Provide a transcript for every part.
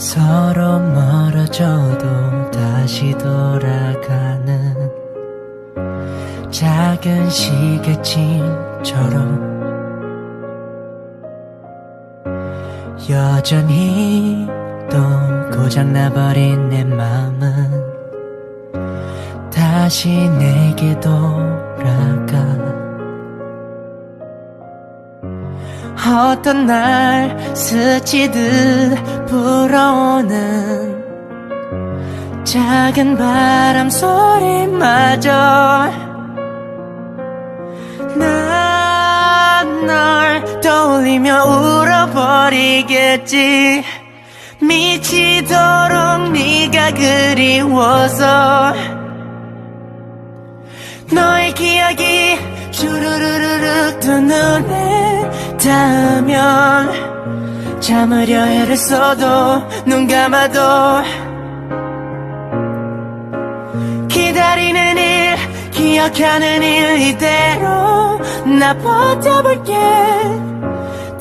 서로 멀어져도 다시 돌아가는 작은 시계침처럼 여전히 또 고장나버린 내 맘은 다시 내게 돌 어떤 날 스치듯 불어오는 작은 바람 소리마저 난 널 떠올리며 울어버리겠지. 미치도록 네가 그리워서 너의 기억이 슈르르르륵 두 눈에 닿으면 잠으려 애를 써도 눈 감아도 기다리는 일 기억하는 일 이대로 나 버텨볼게.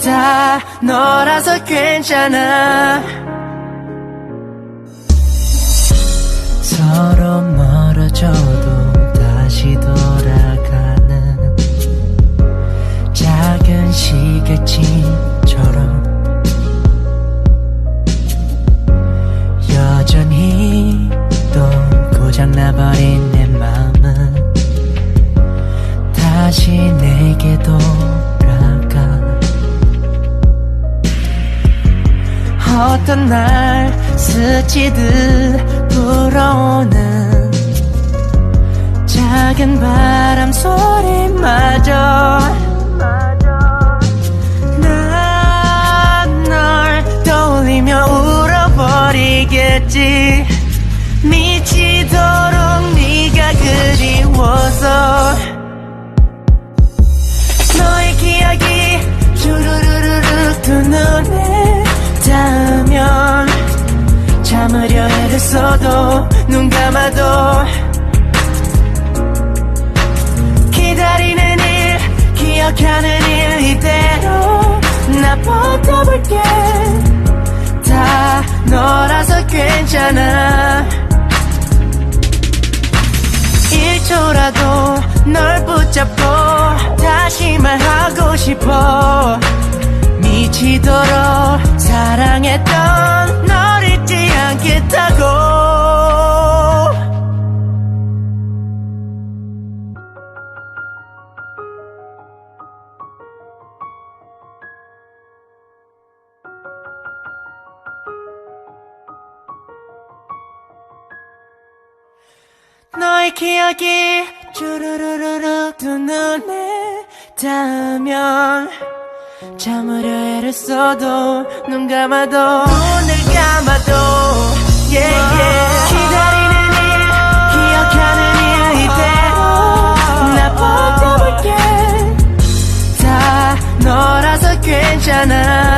다 너라서 괜찮아. 서로 멀어져도 다시 돌아 시계침처럼 여전히 또 고장나버린 내 맘은 다시 내게 돌아가. 어떤 날 스치듯 불어오는 작은 바람 소리마저 울어버리겠지. 미치도록 네가 그리워서. 너의 기억이 슈르르르륵 두 눈에 닿으면 잠으려 애를 써도 눈 감아도 괜찮아. 1초라도 널 붙잡고 다시 말하고 싶어. 미치도록 사랑했던 너의 기억이 주르르르르 두 눈에 닿으면 잠으려 애를 써도 눈 감아도 눈을 감아도 yeah, yeah. 기다리는 일 기억하는 일 이대로 나 보고 볼게 다 너라서 괜찮아